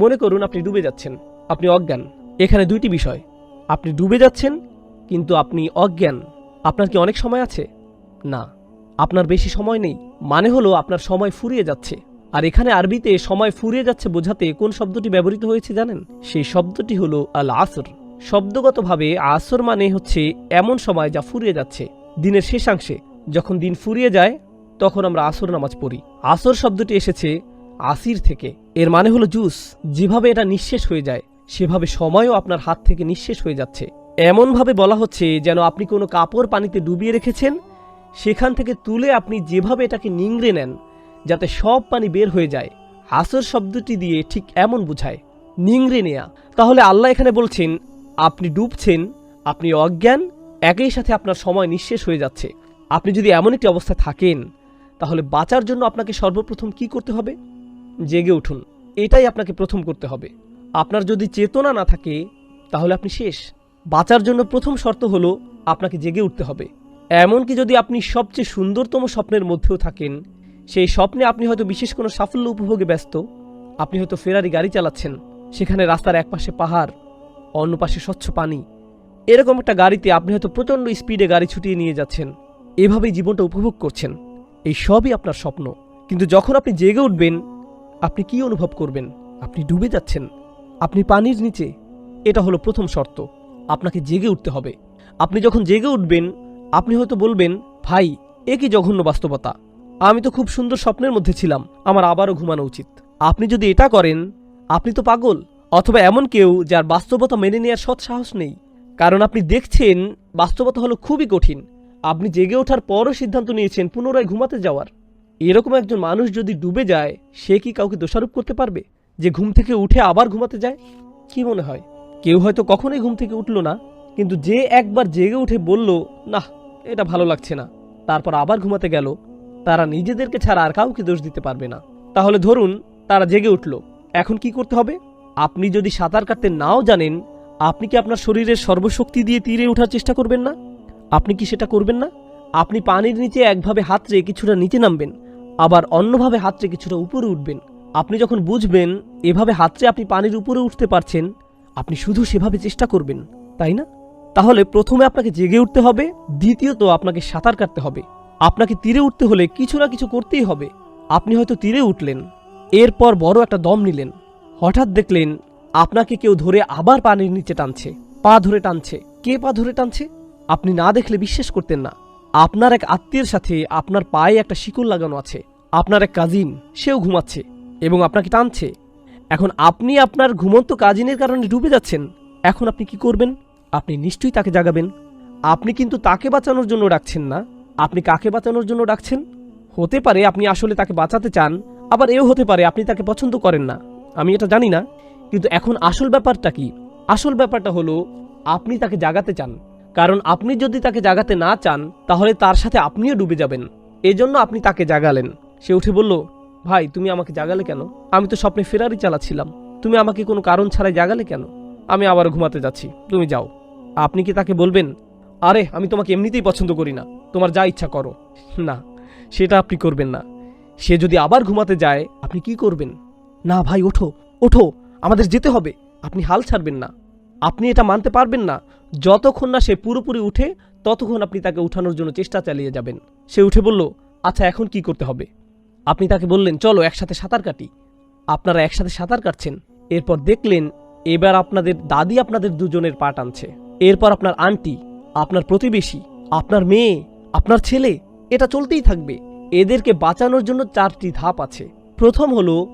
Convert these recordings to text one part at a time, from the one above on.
মনে করুন আপনি ডুবে যাচ্ছেন। আপনি অজ্ঞান। এখানে দুইটি বিষয়। আপনি ডুবে যাচ্ছেন, কিন্তু আপনি অজ্ঞান। আপনার কি অনেক সময় আছে? না। আপনার বেশি সময় নেই। মানে হলো আপনার সময় ফুরিয়ে যাচ্ছে। আর এখানে আরবিতে সময় ফুরিয়ে যাচ্ছে বোঝাতে কোন শব্দটি ব্যবহৃত হয়েছে জানেন? সেই শব্দটি হলো আল আসর শব্দগতভাবে আসর মানে হচ্ছে এমন সময় যা ফুরিয়ে যাচ্ছে। দিনের শেষাংশে। যখন দিন ফুরিয়ে যায়, তখন আমরা আসর নামাজ পড়ি। আসর শব্দটি এসেছে আসির থেকে। এর মানে হলো জুস। যেভাবে এটা নিঃশেষ হয়ে যায়, সেভাবে সময়ও আপনার হাত থেকে নিঃশেষ হয়ে যাচ্ছে। এমনভাবে বলা হচ্ছে যেন আপনি কোনো কাপড় পানিতে ডুবিয়ে রেখেছেন, সেখান থেকে তুলে আপনি যেভাবে এটাকে নিংড়ে নেন, যাতে সব পানি বের হয়ে যায়। আসর শব্দটি দিয়ে ঠিক এমন বোঝায়, নিংড়ে নেয়া। তাহলে আল্লাহ এখানে বলছেন, আপনি ডুবছেন, আপনি অজ্ঞান, একই সাথে আপনার সময় নিঃশেষ হয়ে যাচ্ছে। আপনি যদি এমন একটি অবস্থায় থাকেন, তাহলে বাঁচার জন্য আপনাকে সর্বপ্রথম কি করতে হবে? জেগে উঠুন। এটাই আপনাকে প্রথম করতে হবে। আপনার যদি চেতনা না থাকে, তাহলে আপনি শেষ। বাঁচার জন্য প্রথম শর্ত হলো আপনাকে জেগে উঠতে হবে। এমনকি যদি আপনি সবচেয়ে সুন্দরতম স্বপ্নের মধ্যেও থাকেন, সেই স্বপ্নে আপনি হয়তো বিশেষ কোনো সাফল্য উপভোগে ব্যস্ত। আপনি হয়তো ফেরারি গাড়ি চালাচ্ছেন, সেখানে রাস্তার একপাশে পাহাড়, অন্য পাশে স্বচ্ছ পানি। এরকম একটা গাড়িতে আপনি হয়তো প্রচণ্ড স্পিডে গাড়ি ছুটিয়ে নিয়ে যাচ্ছেন। এভাবেই জীবনটা উপভোগ করছেন। এই সবই আপনার স্বপ্ন। কিন্তু যখন আপনি জেগে উঠবেন আপনি কি অনুভব করবেন? আপনি ডুবে যাচ্ছেন। আপনি পানির নিচে। এটা হলো প্রথম শর্ত। আপনাকে জেগে উঠতে হবে। আপনি যখন জেগে উঠবেন, আপনি হয়তো বলবেন, ভাই, এ কি জঘন্য বাস্তবতা। আমি তো খুব সুন্দর স্বপ্নের মধ্যে ছিলাম। আমার আবারও ঘুমানো উচিত। আপনি যদি এটা করেন, আপনি তো পাগল। অথবা এমন কেউ যার বাস্তবতা মেনে নেওয়ার সৎ সাহস নেই। কারণ আপনি দেখছেন, বাস্তবতা হলো খুবই কঠিন। আপনি জেগে ওঠার পরও সিদ্ধান্ত নিয়েছেন পুনরায় ঘুমাতে যাওয়ার। এরকম একজন মানুষ যদি ডুবে যায়, সে কি কাউকে দোষারোপ করতে পারবে? যে ঘুম থেকে উঠে আবার ঘুমাতে যায়? কি মনে হয়? কেউ হয়তো কখনোই ঘুম থেকে উঠল না, কিন্তু যে একবার জেগে উঠে বলল না এটা ভালো লাগছে না। তারপর আবার ঘুমাতে গেল। তারা নিজেদেরকে ছাড়া আর কাউকে দোষ দিতে পারবে না। তাহলে ধরুন, তারা জেগে উঠল। এখন কি করতে হবে? আপনি যদি সাঁতার কাটতে নাও জানেন, আপনি কি আপনার শরীরের সর্বশক্তি দিয়ে তীরে ওঠার চেষ্টা করবেন না? আপনি কি সেটা করবেন না? আপনি পানির নিচে একভাবে হাত রেখে কিছুটা নিচে নামবেন। আবার অন্যভাবে হাত রেখে কিছুটা উপরে উঠবেন। আপনি যখন বুঝবেন, এভাবে হাতরে আপনি পানির উপরে উঠতে পারছেন, আপনি শুধু সেভাবে চেষ্টা করবেন, তাই না? তাহলে প্রথমে আপনাকে জেগে উঠতে হবে, দ্বিতীয়ত আপনাকে সাঁতার কাটতে হবে। আপনাকে তীরে উঠতে হলে কিছু না কিছু করতেই হবে। আপনি হয়তো তীরে উঠলেন, এরপর বড় একটা দম নিলেন। হঠাৎ দেখলেন, আপনাকে কেউ ধরে আবার পানির নিচে টানছে, পা ধরে টানছে। কে পা ধরে টানছে? আপনি না দেখলে বিশ্বাস করতেন না। আপনার এক আত্মীয়ের সাথে আপনার পায়ে একটা শিকল লাগানো আছে। আপনার এক কাজিন, সেও ঘুমাচ্ছে এবং আপনাকে টানছে। এখন আপনি আপনার ঘুমন্ত কাজিনের কারণে ডুবে যাচ্ছেন। এখন আপনি কি করবেন? আপনি নিশ্চয়ই তাকে জাগাবেন। আপনি কিন্তু তাকে বাঁচানোর জন্য ডাকছেন না। আপনি কাকে বাঁচানোর জন্য ডাকছেন? হতে পারে আপনি আসলে তাকে বাঁচাতে চান, আবার এও হতে পারে আপনি তাকে পছন্দ করেন না। আমি এটা জানি না, কিন্তু এখন আসল ব্যাপারটা কি? আসল ব্যাপারটা হলো, আপনি তাকে জাগাতে চান। কারণ আপনি যদি তাকে জাগাতে না চান, তাহলে তার সাথে আপনিও ডুবে যাবেন। এজন্য আপনি তাকে জাগালেন। সে উঠে বলল, ভাই, তুমি আমাকে জাগালে কেন? আমি তো স্বপ্নে ফেরারি চালাচ্ছিলাম। তুমি আমাকে কোনো কারণ ছাড়াই জাগালে কেন? আমি আবার ঘুমাতে যাচ্ছি, তুমি যাও। আপনি কি তাকে বলবেন, আরে, আমি তোমাকে এমনিতেই পছন্দ করি না, তোমার যা ইচ্ছা করো। না, সেটা আপনি করবেন না। সে যদি আবার ঘুমাতে যায়, আপনি কি করবেন? না, ভাই, ওঠো ওঠো, আমাদের যেতে হবে, আপনি হাল ছাড়বেন না। আপনি এটা মানতে পারবেন না, যতক্ষণ না সে পুরোপুরি উঠে, ততক্ষণ আপনি তাকে উঠানোর জন্য চেষ্টা চালিয়ে যাবেন। সে উঠে বলল আচ্ছা এখন কি করতে হবে? আপনি তাকে বললেন, চলো একসাথে সাঁতার কাটি। আপনারা একসাথে সাঁতার কাটছেন। এরপর দেখলেন, এবার আপনাদের দাদি আপনাদের দুজনের পা টানছে এরপর আপনার আন্টি, আপনার প্রতিবেশী, আপনার মেয়ে, আপনার ছেলে, এটা চলতেই থাকবে। এদেরকে বাঁচানোর জন্য চারটি ধাপ আছে। প্রথম হলো,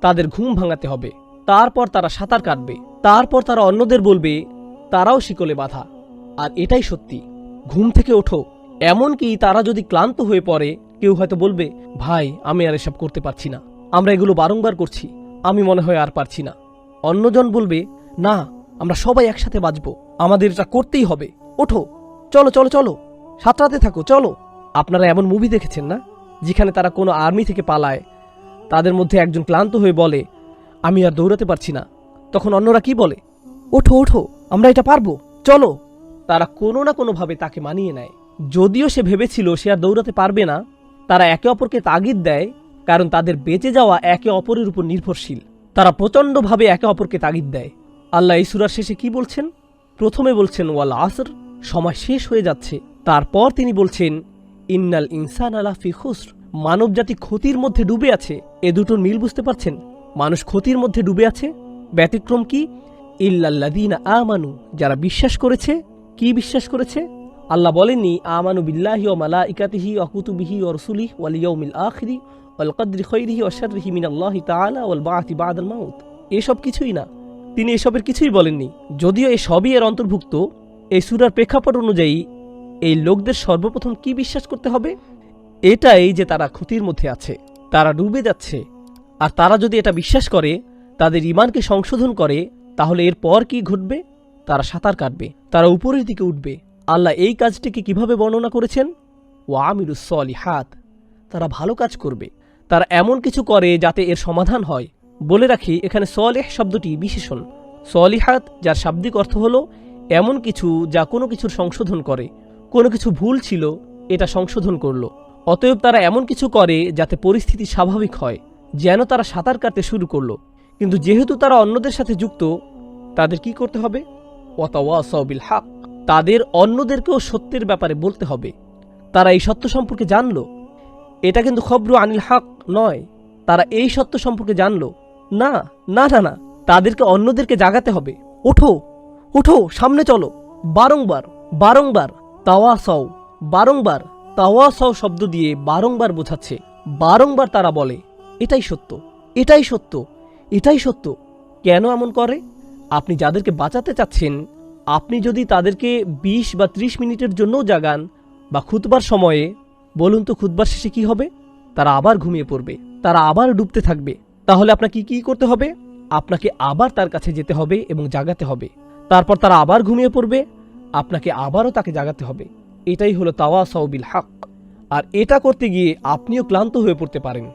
তাদের ঘুম ভাঙাতে হবে। তারপর তারা সাঁতার কাটবে। তারপর তারা অন্যদের বলবে, তারাও শিকলে বাঁধা। আর এটাই সত্যি। ঘুম থেকে ওঠো। এমনকি তারা যদি ক্লান্ত হয়ে পড়ে কেউ হয়তো বলবে, ভাই, আমি আর এসব করতে পারছি না। আমরা এগুলো বারংবার করছি। আমি মনে হয় আর পারছি না। অন্যজন বলবে, না, আমরা সবাই একসাথে বাঁচবো। আমাদের এটা করতেই হবে। ওঠো, চলো চলো চলো। সাঁতরাতে থাকো, চলো। আপনারা এমন মুভি দেখেছেন না? যেখানে তারা কোনো আর্মি থেকে পালায়। তাদের মধ্যে একজন ক্লান্ত হয়ে বলে, আমি আর দৌড়াতে পারছি না। তখন অন্যরা কি বলে, ওঠো ওঠো, আমরা এটা পারব, চলো। তারা কোনো না কোনোভাবে তাকে মানিয়ে নেয়। যদিও সে ভেবেছিল সে আর দৌড়াতে পারবে না তারা একে অপরকে তাগিদ দেয় কারণ তাদের বেঁচে যাওয়া একে অপরের উপর নির্ভরশীল। তারা প্রচণ্ডভাবে একে অপরকে তাগিদ দেয়। আল্লাহ এই সুরার শেষে কি বলছেন? প্রথমে বলছেন, ওয়াল আসর সময় শেষ হয়ে যাচ্ছে। তারপর তিনি বলছেন, ইন্নাল ইনসান আলা ফি খুসর মানবজাতি ক্ষতির মধ্যে ডুবে আছে। এ দুটোর মিল বুঝতে পারছেন? মানুষ ক্ষতির মধ্যে ডুবে আছে? ব্যতিক্রম কি? ইল্লাল্লাদিনা আমানু, যারা বিশ্বাস করেছে, কি বিশ্বাস করেছে? আল্লাহ বলেননি, আমানু বিল্লাহি ও মালা ইকাতিহি অকুতুবিহি ও রসুলিহ ওয়াল ইয়ৌমিল আখিরি ওয়াল কদ্রি খৈরিহি ও শাররিহি মিন আল্লাহি তাআলা ওয়াল বাআতি বাদাল মাউত। এসব কিছুই না। তিনি এসবের কিছুই বলেননি। যদিও এই সবই এর অন্তর্ভুক্ত, এই সুরার প্রেক্ষাপট অনুযায়ী এই লোকদের সর্বপ্রথম কি বিশ্বাস করতে হবে? এটাই যে তারা ক্ষতির মধ্যে আছে। তারা ডুবে যাচ্ছে। আর তারা যদি এটা বিশ্বাস করে, তাদের ইমানকে সংশোধন করে, তাহলে এরপর কি ঘটবে? তারা সাঁতার কাটবে। তারা উপরের দিকে উঠবে। আল্লাহ এই কাজটিকে কীভাবে বর্ণনা করেছেন? ও আমিরুসলি হাত তারা ভালো কাজ করবে। তারা এমন কিছু করে যাতে এর সমাধান হয়। বলে রাখি, এখানে সলেহ শব্দটি বিশেষণ। সলিহাত, যার শাব্দিক অর্থ হলো এমন কিছু যা কোনো কিছুর সংশোধন করে। কোনো কিছু ভুল ছিল, এটা সংশোধন করল। অতএব তারা এমন কিছু করে যাতে পরিস্থিতি স্বাভাবিক হয়, যেন তারা সাঁতার কাটতে শুরু করল। কিন্তু যেহেতু তারা অন্যদের সাথে যুক্ত, তাদের কি করতে হবে? ওয়াতাওয়াসাবিল হাক তাদের অন্যদেরকেও সত্যের ব্যাপারে বলতে হবে। তারা এই সত্য সম্পর্কে জানলো। এটা কিন্তু খবরু আনিল হক নয়। তারা এই সত্য সম্পর্কে জানলো। না না না না, তাদেরকে অন্যদেরকে জাগাতে হবে। ওঠো ওঠো, সামনে চলো। বারংবার বারংবার তাওয়া সও বারংবার তাওয়া সও শব্দ দিয়ে বারংবার বোঝাচ্ছে। বারংবার তারা বলে, এটাই সত্য এটাই সত্য এটাই সত্য। কেন এমন করে? আপনি যাদেরকে বাঁচাতে চাচ্ছেন আপনি যদি তাদেরকে বিশ বা ত্রিশ মিনিটের জন্যও জাগান বা খুতবার সময়ে, বলুন তো খুতবার শেষে কি হবে? তারা আবার ঘুমিয়ে পড়বে, তারা আবার ডুবতে থাকবে। তাহলে আপনাকে কি করতে হবে? আপনাকে আবার তার কাছে যেতে হবে এবং জাগাতে হবে। তারপর তারা আবার ঘুমিয়ে পড়বে, আপনাকে আবারও তাকে জাগাতে হবে। এটাই হলো তাওয়া সাউবিল হাক। আর এটা করতে গিয়ে আপনিও ক্লান্ত হয়ে পড়তে পারেন।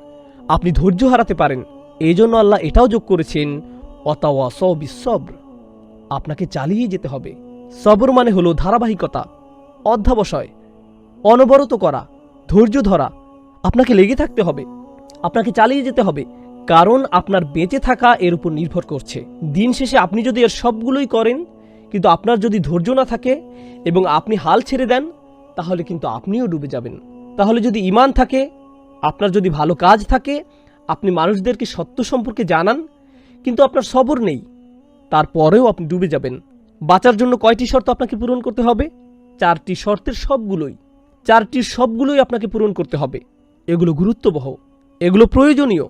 আপনি ধৈর্য হারাতে পারেন। এই জন্য আল্লাহ এটাও যোগ করেছেন অতাওয়া সবিস সব্র। আপনাকে চালিয়ে যেতে হবে। সবর মানে হলো ধারাবাহিকতা অধ্যাবসায় অনবরত করা, ধৈর্য ধরা। আপনাকে লেগে থাকতে হবে, আপনাকে চালিয়ে যেতে হবে, কারণ আপনার বেঁচে থাকা এর উপর নির্ভর করছে। দিন শেষে আপনি যদি এর সবগুলোই করেন, কিন্তু আপনার যদি ধৈর্য না থাকে এবং আপনি হাল ছেড়ে দেন, তাহলে কিন্তু আপনিও ডুবে যাবেন। তাহলে যদি ইমান থাকে, আপনার যদি ভালো কাজ থাকে, আপনি মানুষদেরকে সত্য সম্পর্কে জানান, কিন্তু আপনার সবর নেই। তারপরেও আপনি ডুবে যাবেন। বাঁচার জন্য কয়টি শর্ত আপনাকে পূরণ করতে হবে? চারটি শর্তের সবগুলোই। চারটির সবগুলোই আপনাকে পূরণ করতে হবে। এগুলো গুরুত্ববহ। এগুলো প্রয়োজনীয়।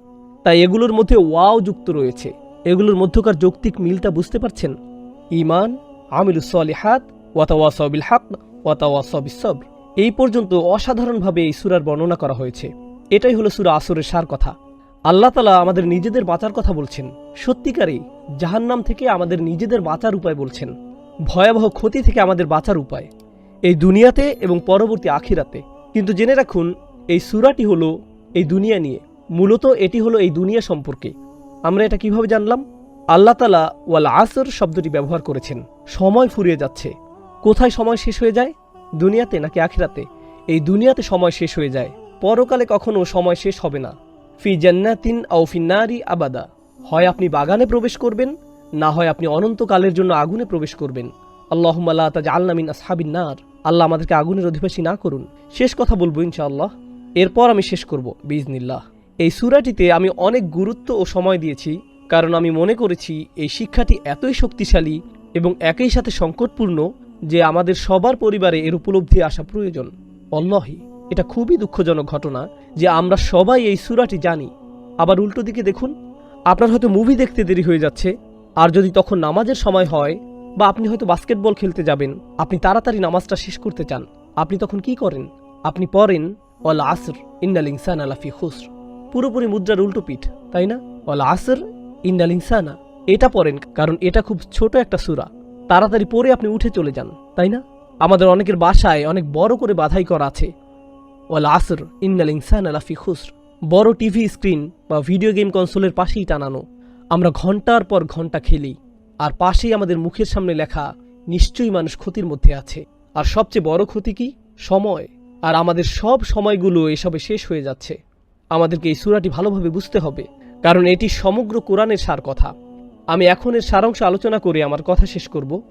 তাই এগুলোর মধ্যে ওয়াও যুক্ত রয়েছে। এগুলোর মধ্যকার যৌক্তিক মিলটা বুঝতে পারছেন? ইমান আমিলুসলিহাত ওয়াতাওয়াসবিল হাক ওয়াতাওয়াসবিস সবর। এই পর্যন্ত অসাধারণভাবে এই সুরার বর্ণনা করা হয়েছে। এটাই হলো সুরা আসরের সার কথা। আল্লাহ তালা আমাদের নিজেদের বাঁচার কথা বলছেন। সত্যিকারই, জাহান্নাম থেকে আমাদের নিজেদের বাঁচার উপায় বলছেন। ভয়াবহ ক্ষতি থেকে আমাদের বাঁচার উপায়। এই দুনিয়াতে এবং পরবর্তী আখিরাতে। কিন্তু জেনে রাখুন, এই সুরাটি হলো এই দুনিয়া নিয়ে। মূলত এটি হলো এই দুনিয়া সম্পর্কে। আমরা এটা কীভাবে জানলাম? আল্লাহ তালা ওয়াল আসর শব্দটি ব্যবহার করেছেন। সময় ফুরিয়ে যাচ্ছে। কোথায় সময় শেষ হয়ে যায়? দুনিয়াতে নাকি আখিরাতে? এই দুনিয়াতে সময় শেষ হয়ে যায়। পরকালে কখনো সময় শেষ হবে না। ফি জান্নাতিন আও ফি নারি আবাদা। হয় আপনি বাগানে প্রবেশ করবেন, না হয় আপনি অনন্তকালের জন্য আগুনে প্রবেশ করবেন। আল্লাহ তাজ আল্লামিন আসহাবিন নার। আল্লাহ আমাদেরকে আগুনের অধিবাসী না করুন। শেষ কথা বলব ইনশাআল্লাহ। এরপর আমি শেষ করব বিজনিল্লাহ এই সুরাটিতে আমি অনেক গুরুত্ব ও সময় দিয়েছি, কারণ আমি মনে করেছি এই শিক্ষাটি এতই শক্তিশালী এবং একই সাথে সংকটপূর্ণ যে আমাদের সবার পরিবারে এর উপলব্ধি আসা প্রয়োজন। অল্লাহি এটা খুবই দুঃখজনক ঘটনা যে আমরা সবাই এই সুরাটি জানি। আবার উল্টো দিকে দেখুন, আপনার হয়তো মুভি দেখতে দেরি হয়ে যাচ্ছে, আর যদি তখন নামাজের সময় হয়, বা আপনি হয়তো বাস্কেটবল খেলতে যাবেন, আপনি তাড়াতাড়ি নামাজটা শেষ করতে চান, আপনি তখন কি করেন? আপনি পড়েন অল আসর, ইন্নাল ইনসান আলাফি খুসর। পুরোপুরি মুদ্রার উল্টো পিঠ, তাই না? অল আসর, ইন্নাল ইনসানা। এটা পড়েন, কারণ এটা খুব ছোট একটা সুরা। তাড়াতাড়ি পরে আপনি উঠে চলে যান, তাই না? আমাদের অনেকের বাসায় অনেক বড় করে বাধাই করা আছে। ওয়াল আসর, ইন্নাল ইনসান আলাফি খুসর। বড় টিভি স্ক্রিন বা ভিডিও গেম কনসোলের পাশেই টানানো। আমরা ঘণ্টার পর ঘণ্টা খেলি। আর পাশেই আমাদের মুখের সামনে লেখা, নিশ্চয়ই মানুষ ক্ষতির মধ্যে আছে। আর সবচেয়ে বড় ক্ষতি কি? সময়। আর আমাদের সব সময়গুলো এসবে শেষ হয়ে যাচ্ছে। আমাদেরকে এই সুরাটি ভালোভাবে বুঝতে হবে। কারণ এটি সমগ্র কোরআনের সার কথা। আমি এখন এর সারাংশ আলোচনা করে আমার কথা শেষ করব।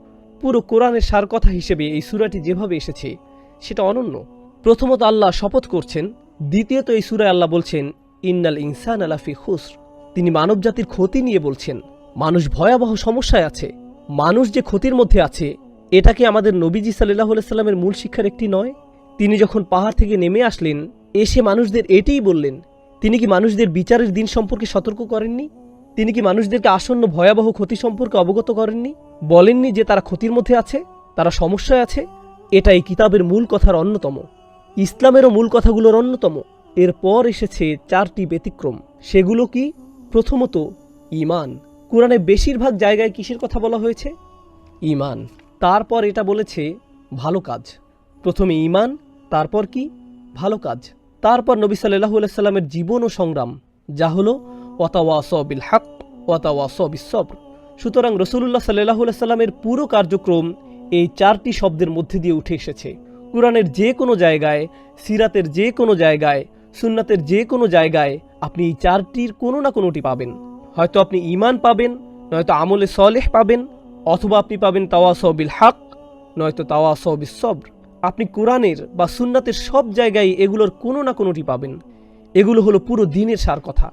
পুরো কোরআনের সার কথা হিসেবে এই সুরাটি যেভাবে এসেছে, সেটা অনন্য। প্রথমত আল্লাহ শপথ করছেন, দ্বিতীয়ত এই সুরায় আল্লাহ বলছেন, ইন্নাল ইনসান আলাফি খুসর। তিনি মানবজাতির ক্ষতি নিয়ে বলছেন, মানুষ ভয়াবহ সমস্যায় আছে। মানুষ যে ক্ষতির মধ্যে আছে, এটা কি আমাদের নবীজি সাল্লাহ সাল্লামের মূল শিক্ষার একটি নয়? তিনি যখন পাহাড় থেকে নেমে আসলেন, এসে মানুষদের এটাই বললেন, তিনি কি মানুষদের বিচারের দিন সম্পর্কে সতর্ক করেননি? তিনি কি মানুষদেরকে আসন্ন ভয়াবহ ক্ষতি সম্পর্কে অবগত করেননি? বলেননি যে তারা ক্ষতির মধ্যে আছে, তারা সমস্যায় আছে? এটা এই কিতাবের মূল কথার অন্যতম। ইসলামেরও মূল কথাগুলোর অন্যতম। এরপর এসেছে চারটি ব্যতিক্রম। সেগুলো কি? প্রথমত ইমান কোরআনে বেশিরভাগ জায়গায় কিসের কথা বলা হয়েছে? ইমান তারপর এটা বলেছে, ভালো কাজ। প্রথমে ইমান তারপর কি? ভালো কাজ। তারপর নবী সাল্লাহু সাল্লামের জীবন ও সংগ্রাম, যা হলো, ওয়াতাওয়াস বিল হাক ওয়াতাওয়াস বিসবর সুতরাং রসুল্লাহ সাল্লাহু সাল্লামের পুরো কার্যক্রম এই চারটি শব্দের মধ্যে দিয়ে উঠে এসেছে। কোরআনের যে কোনো জায়গায়, সিরাতের যে কোনো জায়গায়, সুন্নাতের যে কোনো জায়গায় আপনি এই চারটির কোনো না কোনোটি পাবেন। হয়তো আপনি ইমান পাবেন, নয়তো আমলে সলেহ পাবেন, অথবা আপনি পাবেন তাওয়াসবিল হাক, নয়তো তাওয়া তাওয়াসবিস সবর। আপনি কোরআনের বা সুন্নাতের সব জায়গায় এগুলোর কোনো না কোনোটি পাবেন। এগুলো হলো পুরো দিনের সার কথা,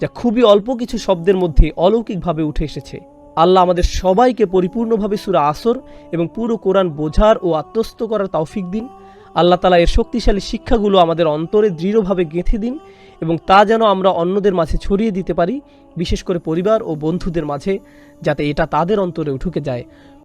যা খুবই অল্প কিছু শব্দের মধ্যে অলৌকিকভাবে উঠে এসেছে। আল্লাহ আমাদের সবাইকে পরিপূর্ণভাবে সুরা আসর এবং পুরো কোরআন বোঝার ও আত্মস্থ করার তৌফিক দিন। আল্লাহ তালা এর শক্তিশালী শিক্ষাগুলো আমাদের অন্তরে দৃঢ়ভাবে গেঁথে দিন এবং তা যেন আমরা অন্যদের মাঝে ছড়িয়ে দিতে পারি, বিশেষ করে পরিবার ও বন্ধুদের মাঝে, যাতে এটা তাদের অন্তরে উঠুকে যায়।